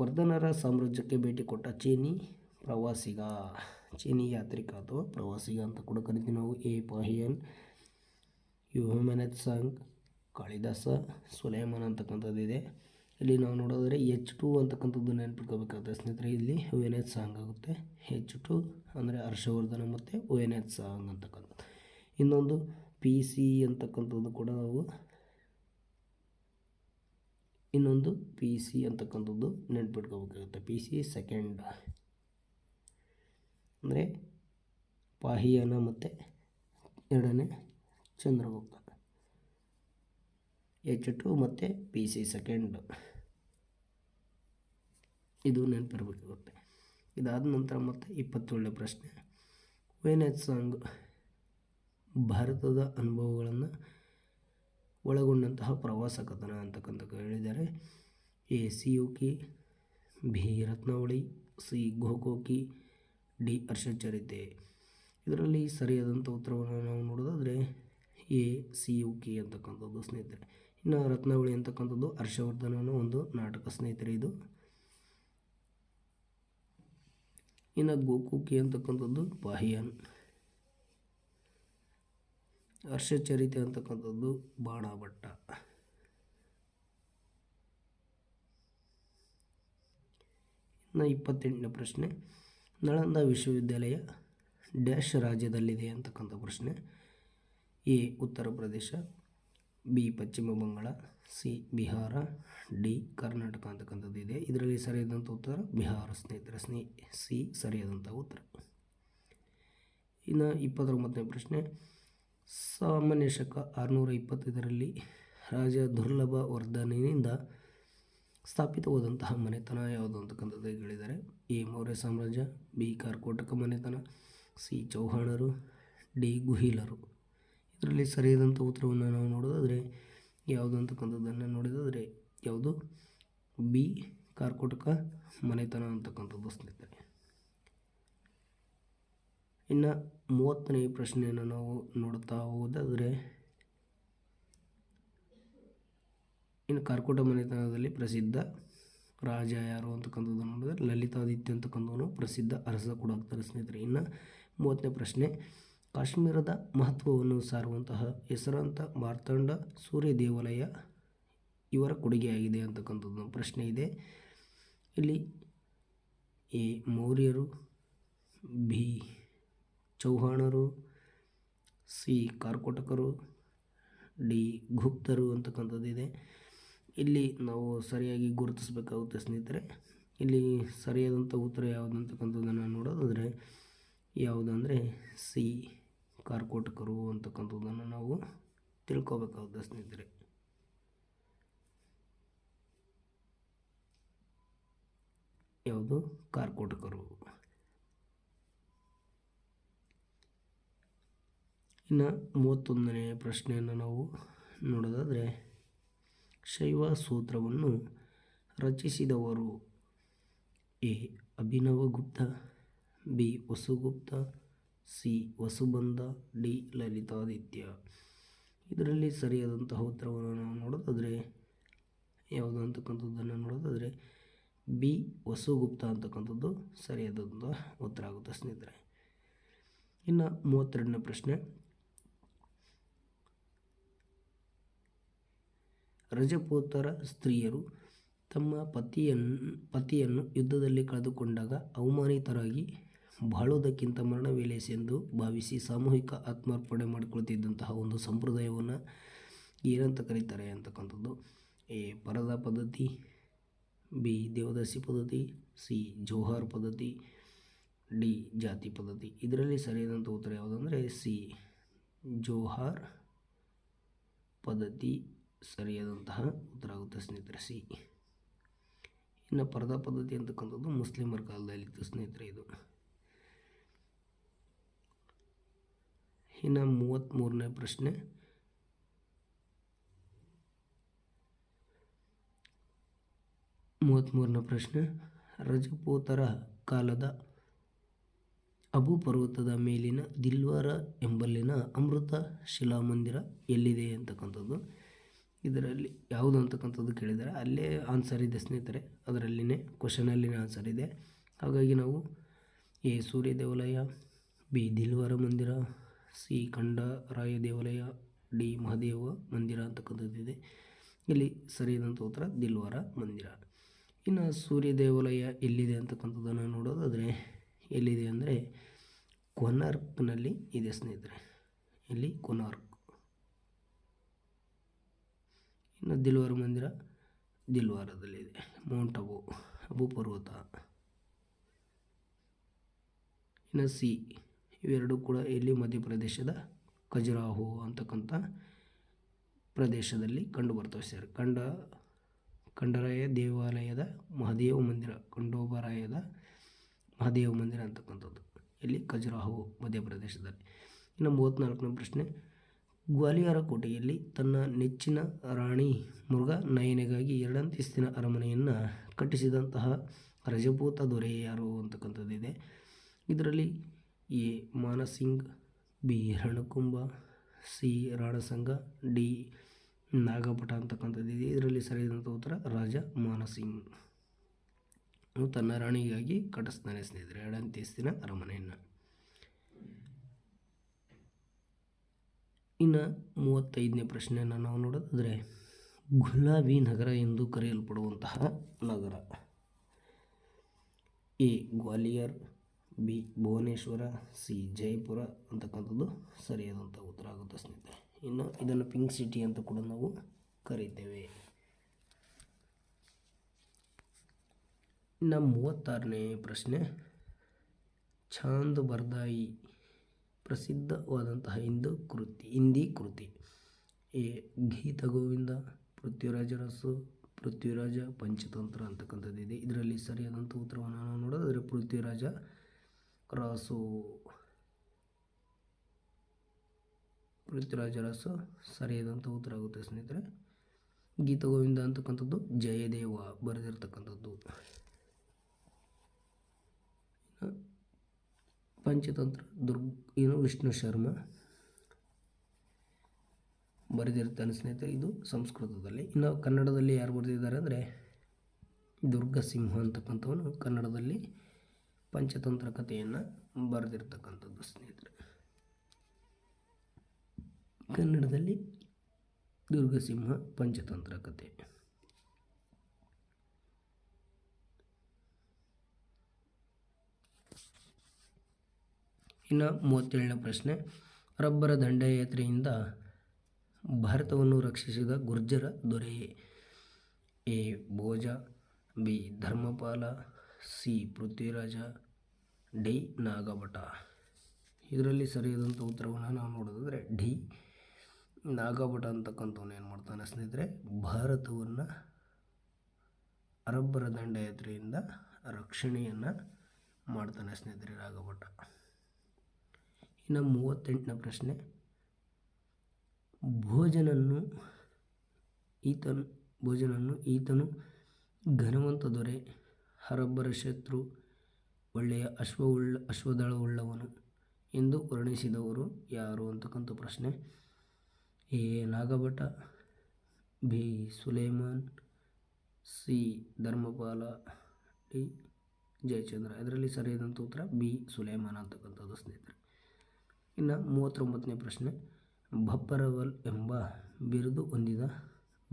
ವರ್ಧನರ ಸಾಮ್ರಾಜ್ಯಕ್ಕೆ ಭೇಟಿ ಕೊಟ್ಟ ಚೀನಿ ಪ್ರವಾಸಿಗ, ಚೀನಿ ಯಾತ್ರಿಕ ಅಥವಾ ಪ್ರವಾಸಿಗ ಅಂತ ಕೂಡ ಕರಿತೀವಿ ನಾವು. A Fa Hien Hiuen Tsang, Kalidasa, Sulaiman ಅಂತಕ್ಕಂಥದ್ದಿದೆ. ಇಲ್ಲಿ ನಾವು ನೋಡೋದಾದರೆ ಎಚ್ ಟು ಅಂತಕ್ಕಂಥದ್ದು ನೆನ್ಪಿಟ್ಕೋಬೇಕಾಗುತ್ತೆ ಸ್ನೇಹಿತರೆ, ಇಲ್ಲಿ ವೆನೆತ್ ಸಾಂಗ್ ಆಗುತ್ತೆ. ಹೆಚ್ ಟು ಅಂದರೆ ಹರ್ಷವರ್ಧನ ಮತ್ತು ವೆನೆತ್ ಸಾಂಗ್ ಅಂತಕ್ಕಂಥದ್ದು. ಇನ್ನೊಂದು ಪಿ ಸಿ ಅಂತಕ್ಕಂಥದ್ದು ಕೂಡ ನಾವು ಇನ್ನೊಂದು ಪಿ ಸಿ ಅಂತಕ್ಕಂಥದ್ದು ನೆನ್ಪಿಟ್ಕೋಬೇಕಾಗುತ್ತೆ. ಪಿ ಸಿ ಸೆಕೆಂಡ್ ಅಂದರೆ ಪಾಹಿಯಾನ ಮತ್ತು ಎರಡನೇ ಚಂದ್ರಗುಪ್ತ. ಎಚ್ ಟು ಮತ್ತು ಪಿ ಸಿ ಸೆಕೆಂಡ್ ಇದು ನೆನಪಿರ್ಬೇಕಾಗುತ್ತೆ. ಇದಾದ ನಂತರ ಮತ್ತೆ ಇಪ್ಪತ್ತೇಳನೇ ಪ್ರಶ್ನೆ. ವೇನೆತ್ ಸಾಂಗ್ ಭಾರತದ ಅನುಭವಗಳನ್ನು ಒಳಗೊಂಡಂತಹ ಪ್ರವಾಸ ಕಥನ ಅಂತಕ್ಕಂಥ ಹೇಳಿದ್ದಾರೆ A Si yu ki, B Ratnavali, C ಗೋಕೋಕಿ D Harshacharita. ಇದರಲ್ಲಿ ಸರಿಯಾದಂಥ ಉತ್ತರವನ್ನು ನಾವು ನೋಡೋದಾದರೆ ಎ ಸಿ ಯು ಕೆ ಅಂತಕ್ಕಂಥದ್ದು ಸ್ನೇಹಿತರೆ. ಇನ್ನು ರತ್ನಾವಳಿ ಅಂತಕ್ಕಂಥದ್ದು ಹರ್ಷವರ್ಧನನ ಒಂದು ನಾಟಕ ಸ್ನೇಹಿತರೆ ಇದು. ಇನ್ನು ಗೋಕುಕಿ ಅಂತಕ್ಕಂಥದ್ದು ಪಾಹಿಯನ್ ಹರ್ಷಚರಿತೆ ಅಂತಕ್ಕಂಥದ್ದು ಬಾಣಭಟ್ಟ. ಇನ್ನು ಇಪ್ಪತ್ತೆಂಟನೇ ಪ್ರಶ್ನೆ, ನಳಂದ ವಿಶ್ವವಿದ್ಯಾಲಯ ಡ್ಯಾಶ್ ರಾಜ್ಯದಲ್ಲಿದೆ ಅಂತಕ್ಕಂಥ ಪ್ರಶ್ನೆ. A, Uttar Pradesh. B Paschim Bangal, C Bihar, D Karnataka ಅಂತಕ್ಕಂಥದ್ದು ಇದೆ. ಇದರಲ್ಲಿ ಸರಿಯಾದಂಥ ಉತ್ತರ ಬಿಹಾರ ಸ್ನೇಹಿತರೆ. ಸ್ನೇ, ಸಿ ಸರಿಯಾದಂಥ ಉತ್ತರ. ಇನ್ನು ಇಪ್ಪತ್ತೊಂಬತ್ತನೇ ಪ್ರಶ್ನೆ. ಸಾಮಾನ್ಯ ಶಕ ಆರುನೂರ ಇಪ್ಪತ್ತೈದರಲ್ಲಿ ರಾಜ ದುರ್ಲಭ ವರ್ಧನೆಯಿಂದ ಸ್ಥಾಪಿತವಾದಂತಹ ಮನೆತನ ಯಾವುದು ಅಂತಕ್ಕಂಥದ್ದು ಹೇಳಿದ್ದಾರೆ ಎ ಮೌರ್ಯ ಸಾಮ್ರಾಜ್ಯ, ಬಿ ಕಾರ್ಕೋಟಕ ಮನೆತನ, ಸಿ ಚೌಹಾಣರು, ಡಿ ಗುಹಿಲರು. ಇದರಲ್ಲಿ ಸರಿಯಾದಂಥ ಉತ್ತರವನ್ನು ನಾವು ನೋಡೋದಾದರೆ ಯಾವುದು ಅಂತಕ್ಕಂಥದ್ದನ್ನು ನೋಡೋದಾದರೆ ಯಾವುದು? ಬಿ, ಕಾರ್ಕೋಟಕ ಮನೆತನ ಅಂತಕ್ಕಂಥದ್ದು ಸ್ನೇಹಿತರೆ ಇನ್ನು ಮೂವತ್ತನೇ ಪ್ರಶ್ನೆಯನ್ನು ನಾವು ನೋಡ್ತಾ ಹೋದಾದರೆ ಇನ್ನು ಕಾರ್ಕೋಟ ಮನೆತನದಲ್ಲಿ ಪ್ರಸಿದ್ಧ ರಾಜ ಯಾರು ಅಂತಕ್ಕಂಥದ್ದು ನೋಡಿದ್ರೆ ಲಲಿತಾದಿತ್ಯ ಅಂತಕ್ಕಂಥವನು ಪ್ರಸಿದ್ಧ ಅರಸ ಕೂಡ ಆಗ್ತಾರೆ ಸ್ನೇಹಿತರೆ. ಇನ್ನು ಮೂವತ್ತನೇ ಪ್ರಶ್ನೆ ಕಾಶ್ಮೀರದ ಮಹತ್ವವನ್ನು ಸಾರುವಂತಹ ಹೆಸರಾಂತ ಮಾರ್ತಾಂಡ ಸೂರ್ಯ ದೇವಾಲಯ ಇವರ ಕೊಡುಗೆಯಾಗಿದೆ ಅಂತಕ್ಕಂಥದ್ದು ಪ್ರಶ್ನೆ ಇದೆ. ಇಲ್ಲಿ ಎ. ಮೌರ್ಯರು, ಬಿ. ಚೌಹಾಣರು, ಸಿ. ಕಾರ್ಕೋಟಕರು, ಡಿ. ಗುಪ್ತರು ಅಂತಕ್ಕಂಥದ್ದಿದೆ ಇಲ್ಲಿ ನಾವು ಸರಿಯಾಗಿ ಗುರುತಿಸಬೇಕಾಗುತ್ತೆ ಸ್ನೇಹಿತರೆ. ಇಲ್ಲಿ ಸರಿಯಾದಂಥ ಉತ್ತರ ಯಾವುದು ಅಂತಕ್ಕಂಥದ್ದನ್ನು ನೋಡೋದಾದರೆ ಯಾವುದಂದರೆ ಸಿ. ಕಾರ್ಕೋಟಕರು ಅಂತಕ್ಕಂಥದ್ದನ್ನು ನಾವು ತಿಳ್ಕೊಬೇಕಾಗುತ್ತೆ ಸ್ನೇಹಿತರೆ. ಯಾವುದು? ಕಾರ್ಕೋಟಕರು ಇನ್ನು ಮೂವತ್ತೊಂದನೇ ಪ್ರಶ್ನೆಯನ್ನು ನಾವು ನೋಡೋದಾದರೆ, ಶೈವ ಸೂತ್ರವನ್ನು ರಚಿಸಿದವರು A Abhinavagupta, B Vasugupta C Vasubandhu D Lalitaditya. ಇದರಲ್ಲಿ ಸರಿಯಾದಂತಹ ಉತ್ತರವನ್ನು ನಾವು ನೋಡೋದಾದರೆ, ಯಾವುದು ಅಂತಕ್ಕಂಥದ್ದನ್ನು ನೋಡೋದಾದರೆ, ಬಿ ವಸುಗುಪ್ತ ಅಂತಕ್ಕಂಥದ್ದು ಸರಿಯಾದಂಥ ಉತ್ತರ ಆಗುತ್ತೆ ಸ್ನೇಹಿತರೆ. ಇನ್ನು ಮೂವತ್ತೆರಡನೇ ಪ್ರಶ್ನೆ. ರಜಪೂತರ ಸ್ತ್ರೀಯರು ತಮ್ಮ ಪತಿಯನ್ನು ಪತಿಯನ್ನು ಯುದ್ಧದಲ್ಲಿ ಕಳೆದುಕೊಂಡಾಗ ಅವಮಾನಿತರಾಗಿ ಬಾಳುವುದಕ್ಕಿಂತ ಮರಣ ಎಂದು ಭಾವಿಸಿ ಸಾಮೂಹಿಕ ಆತ್ಮಾರ್ಪಣೆ ಮಾಡಿಕೊಳ್ತಿದ್ದಂತಹ ಒಂದು ಸಂಪ್ರದಾಯವನ್ನು ಏನಂತ ಕರೀತಾರೆ ಅಂತಕ್ಕಂಥದ್ದು. ಎ, ಪರದ ಪದ್ಧತಿ, ಬಿ, ದೇವದಾಸಿ ಪದ್ಧತಿ, ಸಿ, ಜೋಹಾರ್ ಪದ್ಧತಿ, ಡಿ, ಜಾತಿ ಪದ್ಧತಿ. ಇದರಲ್ಲಿ ಸರಿಯಾದಂಥ ಉತ್ತರ ಯಾವುದಂದರೆ ಸಿ, ಜೋಹಾರ್ ಪದ್ಧತಿ ಸರಿಯಾದಂತಹ ಉತ್ತರ ಆಗುತ್ತೆ ಸ್ನೇಹಿತರೆ ಸಿ. ಇನ್ನು ಪರದಾ ಪದ್ಧತಿ ಅಂತಕ್ಕಂಥದ್ದು ಮುಸ್ಲಿಮರ ಕಾಲದಲ್ಲಿತ್ತು ಸ್ನೇಹಿತರೆ ಇದು. ಇನ್ನು ಮೂವತ್ತ್ಮೂರನೇ ಪ್ರಶ್ನೆ. ಮೂವತ್ತ್ಮೂರನೇ ಪ್ರಶ್ನೆ. ರಜಪೂತರ ಕಾಲದ ಅಬು ಪರ್ವತದ ಮೇಲಿನ ದಿಲ್ವಾರ ಎಂಬಲ್ಲಿನ ಅಮೃತ ಶಿಲಾಮಂದಿರ ಎಲ್ಲಿದೆ ಅಂತಕ್ಕಂಥದ್ದು. ಇದರಲ್ಲಿ ಯಾವುದು ಅಂತಕ್ಕಂಥದ್ದು ಕೇಳಿದರೆ ಅಲ್ಲೇ ಆನ್ಸರ್ ಇದೆ ಸ್ನೇಹಿತರೆ. ಅದರಲ್ಲಿನೇ ಕ್ವಶನಲ್ಲಿನೇ ಆನ್ಸರ್ ಇದೆ. ಹಾಗಾಗಿ ನಾವು ಎ ಸೂರ್ಯ ದೇವಾಲಯ ಬಿ ದಿಲ್ವಾರ ಮಂದಿರ ಸಿ ಖಂಡರಾಯ ದೇವಾಲಯ ಡಿ ಮಹಾದೇವ ಮಂದಿರ ಅಂತಕ್ಕಂಥದ್ದಿದೆ ಇಲ್ಲಿ ಸರಿಯಾದಂಥ ಉತ್ತರ ದಿಲ್ವಾರ ಮಂದಿರ. ಇನ್ನು ಸೂರ್ಯ ದೇವಾಲಯ ಎಲ್ಲಿದೆ ಅಂತಕ್ಕಂಥದ್ದನ್ನು ನೋಡೋದಾದರೆ ಎಲ್ಲಿದೆ ಅಂದರೆ ಕೊನಾರ್ಕ್ನಲ್ಲಿ ಇದೆ ಸ್ನೇಹಿತರೆ. ಇಲ್ಲಿ ಕೊನಾರ್ಕ್. ಇನ್ನು ದಿಲ್ವಾರ ಮಂದಿರ ದಿಲ್ವಾರದಲ್ಲಿದೆ ಮೌಂಟ್ ಅಬು ಅಬು ಪರ್ವತ. ಇನ್ನು ಸಿ. ಇವೆರಡೂ ಕೂಡ ಇಲ್ಲಿ ಮಧ್ಯಪ್ರದೇಶದ ಖಜುರಾಹು ಅಂತಕ್ಕಂಥ ಪ್ರದೇಶದಲ್ಲಿ ಕಂಡುಬರ್ತವೆ ಸರ್. ಕಂಡ, ಕಂಡರಾಯ ದೇವಾಲಯದ ಮಹಾದೇವ ಮಂದಿರ, ಖಂಡೋಬರಾಯದ ಮಹಾದೇವ ಮಂದಿರ ಅಂತಕ್ಕಂಥದ್ದು. ಇಲ್ಲಿ ಖಜುರಾಹೋ ಮಧ್ಯಪ್ರದೇಶದಲ್ಲಿ. ಇನ್ನು ಮೂವತ್ತ್ನಾಲ್ಕನೇ ಪ್ರಶ್ನೆ ಗ್ವಾಲಿಯರ ಕೋಟೆಯಲ್ಲಿ ತನ್ನ ನೆಚ್ಚಿನ ರಾಣಿ ಮೃಗ ನಯನೆಗಾಗಿ ಎರಡಂತಿಸ್ತಿನ ಅರಮನೆಯನ್ನು ಕಟ್ಟಿಸಿದಂತಹ ರಜಪೂತ ದೊರೆ ಯಾರು ಅಂತಕ್ಕಂಥದ್ದಿದೆ. ಇದರಲ್ಲಿ A Man Singh, B Rana Kumbha, C Rana Sanga D Nagabhata ಅಂತಕ್ಕಂಥದ್ದಿದೆ ಇದರಲ್ಲಿ ಸರಿಯಾದಂಥ ಉತ್ತರ ರಾಜ ಮಾನಸಿಂಗ್. ತನ್ನ ರಾಣಿಗಾಗಿ ಕಟ್ಟಿಸ್ತಾನೆ ಸ್ನೇಹಿತರೆ ಎರಡಂತಿಸ್ತಿನ ಅರಮನೆಯನ್ನು. ಇನ್ನು ಮೂವತ್ತೈದನೇ ಪ್ರಶ್ನೆಯನ್ನು ನಾವು ನೋಡೋದಾದರೆ, ಗುಲಾಬಿ ನಗರ ಎಂದು ಕರೆಯಲ್ಪಡುವಂತಹ ನಗರ. A Gwalior B Bhubaneswar, C Jaipur ಅಂತಕ್ಕಂಥದ್ದು ಸರಿಯಾದಂಥ ಉತ್ತರ ಆಗುತ್ತೆ ಸ್ನೇಹಿತರೆ. ಇನ್ನು ಇದನ್ನು ಪಿಂಕ್ ಸಿಟಿ ಅಂತ ಕೂಡ ನಾವು ಕರೀತೇವೆ. ಇನ್ನು ಮೂವತ್ತಾರನೇ ಪ್ರಶ್ನೆ ಚಾಂದ್ ಬರ್ದಾಯಿ ಪ್ರಸಿದ್ಧವಾದಂತಹ ಹಿಂದೂ ಕೃತಿ, ಹಿಂದಿ ಕೃತಿ. ಎ ಗೀತ ಗೋವಿಂದ ಪೃಥ್ವಿರಾಜರಸು ಪೃಥ್ವಿರಾಜ ಪಂಚತಂತ್ರ ಅಂತಕ್ಕಂಥದ್ದಿದೆ. ಇದರಲ್ಲಿ ಸರಿಯಾದಂಥ ಉತ್ತರವನ್ನು ನಾವು ನೋಡೋದಾದರೆ ಪೃಥ್ವಿರಾಜ ರಾಸು ಪೃಥ್ವಿರಾಜ ರಾಸು ಸರಿಯಾದಂಥ ಉತ್ತರ ಆಗುತ್ತೆ ಸ್ನೇಹಿತರೆ. ಗೀತ ಗೋವಿಂದ ಅಂತಕ್ಕಂಥದ್ದು ಜಯದೇವ ಬರೆದಿರ್ತಕ್ಕಂಥದ್ದು. ಪಂಚತಂತ್ರ ದುರ್ಗ್ ಏನು ವಿಷ್ಣು ಶರ್ಮ ಬರೆದಿರ್ತಾನೆ ಸ್ನೇಹಿತರೆ. ಇದು ಸಂಸ್ಕೃತದಲ್ಲಿ. ಇನ್ನು ಕನ್ನಡದಲ್ಲಿ ಯಾರು ಬರೆದಿದ್ದಾರೆ ಅಂದರೆ ದುರ್ಗಸಿಂಹ ಅಂತಕ್ಕಂಥವನು ಕನ್ನಡದಲ್ಲಿ ಪಂಚತಂತ್ರ ಕಥೆಯನ್ನು ಬರೆದಿರ್ತಕ್ಕಂಥದ್ದು, ಸ್ನೇಹಿತರೆ. ಕನ್ನಡದಲ್ಲಿ ದುರ್ಗಸಿಂಹ ಪಂಚತಂತ್ರ ಕಥೆ ಇನ್ನು ಮೂವತ್ತೇಳನೇ ಪ್ರಶ್ನೆ. ರಬ್ಬರ ದಂಡಯಾತ್ರೆಯಿಂದ ಭಾರತವನ್ನು ರಕ್ಷಿಸಿದ Gurjara ದೊರೆಯೇ? A. Bhoja B. Dharmapala C Prithviraj D Nagabhata. ಇದರಲ್ಲಿ ಸರಿಯಾದಂಥ ಉತ್ತರವನ್ನು ನಾವು ನೋಡೋದಾದರೆ ಡಿ ನಾಗಭಟ ಅಂತಕ್ಕಂಥವನು ಏನು ಮಾಡ್ತಾನೆ ಸ್ನೇಹಿತರೆ? ಭಾರತವನ್ನು ಅರಬ್ಬರ ದಂಡಯಾತ್ರೆಯಿಂದ ರಕ್ಷಣೆಯನ್ನು ಮಾಡ್ತಾನೆ ಸ್ನೇಹಿತರೆ ನಾಗಭಟ. ಇನ್ನು ಮೂವತ್ತೆಂಟನೇ ಪ್ರಶ್ನೆ. ಭೋಜನನ್ನು ಈತನು ಭೋಜನನ್ನು ಈತನು ಘನವಂತ ದೊರೆ ಹರಬ್ಬರ ಶತ್ರು, ಒಳ್ಳೆಯ ಅಶ್ವವುಳ್ಳ, ಅಶ್ವದಳವುಳ್ಳವನು ಎಂದು ವರ್ಣಿಸಿದವರು ಯಾರು ಅಂತಕ್ಕಂಥ ಪ್ರಶ್ನೆ. A. Nagabhata, B. Sulaiman, C. Dharmapala, D. Jayachandra. ಇದರಲ್ಲಿ ಸರಿಯಾದಂಥ ಉತ್ತರ ಬಿ. ಸುಲೇಮಾನ್ ಅಂತಕ್ಕಂಥದ್ದು ಸ್ನೇಹಿತರೆ. ಇನ್ನು ಮೂವತ್ತೊಂಬತ್ತನೇ ಪ್ರಶ್ನೆ, ಭಪ್ಪರವಲ್ ಎಂಬ ಬಿರುದು ಹೊಂದಿದ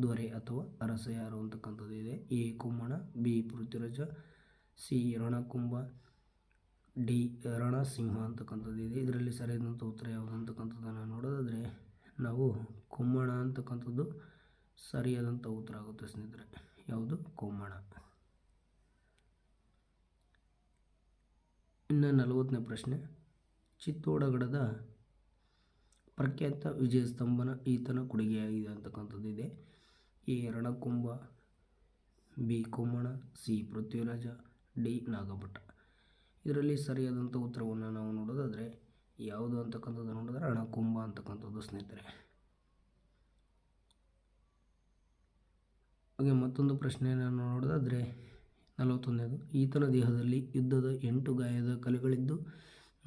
ದೊರೆ ಅಥವಾ ಅರಸ ಯಾರು ಅಂತಕ್ಕಂಥದ್ದು ಇದೆ. A Kummana B Prithviraj, C Rana Kumbha D Ranasimha ಅಂತಕ್ಕಂಥದ್ದು ಇದೆ. ಇದರಲ್ಲಿ ಸರಿಯಾದಂಥ ಉತ್ತರ ಯಾವುದು ಅಂತಕ್ಕಂಥದ್ದನ್ನು ನೋಡೋದಾದರೆ, ನಾವು ಕುಮ್ಮಣ ಅಂತಕ್ಕಂಥದ್ದು ಸರಿಯಾದಂಥ ಉತ್ತರ ಆಗುತ್ತೆ ಸ್ನೇಹಿತರೆ. ಯಾವುದು? ಕುಮ್ಮಣ ಇನ್ನು ನಲವತ್ತನೇ ಪ್ರಶ್ನೆ. ಚಿತ್ತೋಡಗಡದ ಪ್ರಖ್ಯಾತ ವಿಜಯ ಸ್ತಂಭನ ಈತನ ಕೊಡುಗೆಯಾಗಿದೆ ಅಂತಕ್ಕಂಥದ್ದು ಇದೆ. A Rana Kumbha, B Kummana, C Prithviraj, D Nagabhata. ಇದರಲ್ಲಿ ಸರಿಯಾದಂಥ ಉತ್ತರವನ್ನು ನಾವು ನೋಡೋದಾದರೆ, ಯಾವುದು ಅಂತಕ್ಕಂಥದ್ದು ನೋಡಿದ್ರೆ ರಣಕುಂಭ ಅಂತಕ್ಕಂಥದ್ದು, ಸ್ನೇಹಿತರೆ. ಹಾಗೆ ಮತ್ತೊಂದು ಪ್ರಶ್ನೆಯನ್ನು ನೋಡೋದಾದರೆ, ನಲವತ್ತೊಂದನೇದು, ಈತನ ದೇಹದಲ್ಲಿ ಯುದ್ಧದ ಎಂಟು ಗಾಯದ ಕಲೆಗಳಿದ್ದು,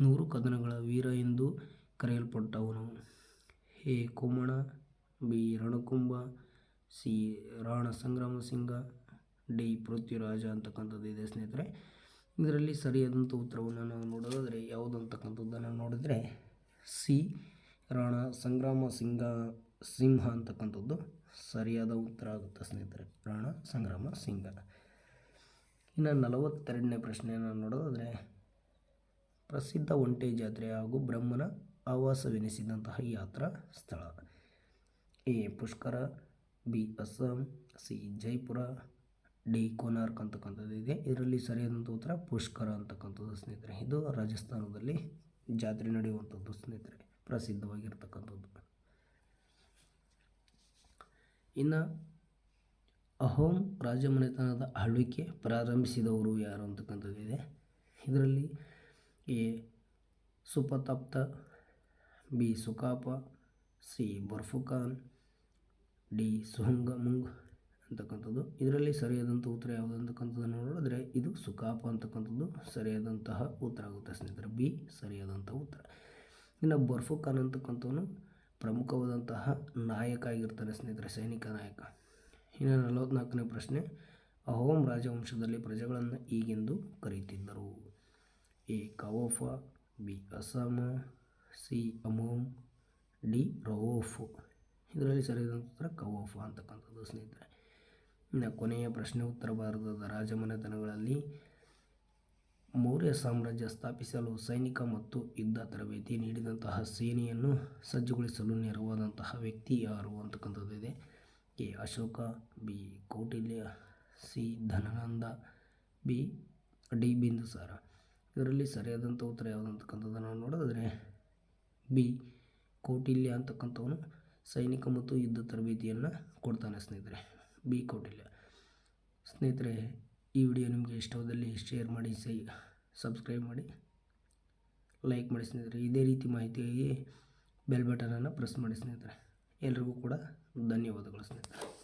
ನೂರು ಕದನಗಳ ವೀರ ಎಂದು ಕರೆಯಲ್ಪಟ್ಟವನು. A Kummana, B Rana Kumbha C Rana Sangrama Singh D Prithviraj ಅಂತಕ್ಕಂಥದ್ದು ಇದೆ ಸ್ನೇಹಿತರೆ. ಇದರಲ್ಲಿ ಸರಿಯಾದಂಥ ಉತ್ತರವನ್ನು ನಾವು ನೋಡೋದಾದರೆ ಯಾವುದು ಅಂತಕ್ಕಂಥದ್ದನ್ನು ನೋಡಿದರೆ ಸಿ ರಾಣ ಸಂಗ್ರಾಮ ಸಿಂಗ ಸಿಂಹ ಅಂತಕ್ಕಂಥದ್ದು. ಸರಿಯಾದ ಉತ್ತರ ಆಗುತ್ತೆ ಸ್ನೇಹಿತರೆ ರಾಣ ಸಂಗ್ರಾಮ ಸಿಂಗ. ಇನ್ನು ನಲವತ್ತೆರಡನೇ ಪ್ರಶ್ನೆಯನ್ನು ನೋಡೋದಾದರೆ, ಪ್ರಸಿದ್ಧ ಒಂಟೆ ಜಾತ್ರೆ ಹಾಗೂ ಬ್ರಹ್ಮನ ಆವಾಸವೆನಿಸಿದಂತಹ ಯಾತ್ರಾ ಸ್ಥಳ. A. Pushkar B Assam, C Jaipur, D Konark ಅಂತಕ್ಕಂಥದ್ದು ಇದೆ. ಇದರಲ್ಲಿ ಸರಿಯಾದಂಥ ಉತ್ತರ ಪುಷ್ಕರ ಅಂತಕ್ಕಂಥದ್ದು ಸ್ನೇಹಿತರೆ. ಇದು ರಾಜಸ್ಥಾನದಲ್ಲಿ ಜಾತ್ರೆ ನಡೆಯುವಂಥದ್ದು ಸ್ನೇಹಿತರೆ. ಪ್ರಸಿದ್ಧವಾಗಿರ್ತಕ್ಕಂಥದ್ದು. ಇನ್ನು ಅಹೋಂ ರಾಜಮನೆತನದ ಆಳ್ವಿಕೆ ಪ್ರಾರಂಭಿಸಿದವರು ಯಾರು ಅಂತಕ್ಕಂಥದ್ದಿದೆ ಇದರಲ್ಲಿ A Supatpha, B Sukapha, C Barphukan D Suhungmung ಅಂತಕ್ಕಂಥದ್ದು. ಇದರಲ್ಲಿ ಸರಿಯಾದಂಥ ಉತ್ತರ ಯಾವುದು ಅಂತಕ್ಕಂಥದ್ದನ್ನು ನೋಡಿದ್ರೆ ಇದು ಸುಕಾಪ ಅಂತಕ್ಕಂಥದ್ದು ಸರಿಯಾದಂತಹ ಉತ್ತರ ಆಗುತ್ತೆ ಸ್ನೇಹಿತರೆ. ಬಿ ಸರಿಯಾದಂಥ ಉತ್ತರ. ಇನ್ನು ಬರ್ಫುಖಾನ್ ಅಂತಕ್ಕಂಥವನು ಪ್ರಮುಖವಾದಂತಹ ನಾಯಕ ಆಗಿರ್ತಾರೆ ಸ್ನೇಹಿತರೆ, ಸೈನಿಕ ನಾಯಕ. ಇನ್ನು ನಲವತ್ನಾಲ್ಕನೇ ಪ್ರಶ್ನೆ, ಅಹೋಮ್ ರಾಜವಂಶದಲ್ಲಿ ಪ್ರಜೆಗಳನ್ನು ಈಗೆಂದು ಕರೆಯುತ್ತಿದ್ದರು ಎ ಕವೋಫ, ಬಿ ಅಸಾಮ, ಸಿ ಅಮೋಮ್, ಡಿ ರವೋಫು. ಇದರಲ್ಲಿ ಸರಿಯಾದ ಉತ್ತರ ಕವೋಫ ಅಂತಕ್ಕಂಥದ್ದು ಸ್ನೇಹಿತರೆ. ಇನ್ನು ಕೊನೆಯ ಪ್ರಶ್ನೆ ಉತ್ತರ ಭಾರತದ ರಾಜಮನೆತನಗಳಲ್ಲಿ ಮೌರ್ಯ ಸಾಮ್ರಾಜ್ಯ ಸ್ಥಾಪಿಸಲು ಸೈನಿಕ ಮತ್ತು ಯುದ್ಧ ತರಬೇತಿ ನೀಡಿದಂತಹ ಸೇನೆಯನ್ನು ಸಜ್ಜುಗೊಳಿಸಲು ನೆರವಾದಂತಹ ವ್ಯಕ್ತಿ ಯಾರು ಅಂತಕ್ಕಂಥದ್ದು ಇದೆ. A Ashoka, B. Kautilya, C. Dhanananda, B. D. Bindusara. ಇದರಲ್ಲಿ ಸರಿಯಾದಂಥ ಉತ್ತರ ಯಾವುದು ಅಂತಕ್ಕಂಥದ್ದನ್ನು ನೋಡಿದ್ರೆ ಬಿ. ಕೌಟಿಲ್ಯ ಅಂತಕ್ಕಂಥವನು ಸೈನಿಕ ಮತ್ತು ಯುದ್ಧ ತರಬೇತಿಯನ್ನು ಕೊಡ್ತಾನೆ ಸ್ನೇಹಿತರೆ. ಬಿ ಕೌಟಿಲ್ಯ ಸ್ನೇಹಿತರೆ, ಈ ವಿಡಿಯೋ ನಿಮಗೆ ಇಷ್ಟವಾದಲ್ಲಿ ಶೇರ್ ಮಾಡಿ, ಸೈ, ಸಬ್ಸ್ಕ್ರೈಬ್ ಮಾಡಿ, ಲೈಕ್ ಮಾಡಿ ಸ್ನೇಹಿತರೆ. ಇದೇ ರೀತಿ ಮಾಹಿತಿಯಾಗಿ ಬೆಲ್ ಬಟನನ್ನು ಪ್ರೆಸ್ ಮಾಡಿ ಸ್ನೇಹಿತರೆ. ಎಲ್ರಿಗೂ ಕೂಡ ಧನ್ಯವಾದಗಳು ಸ್ನೇಹಿತರೆ.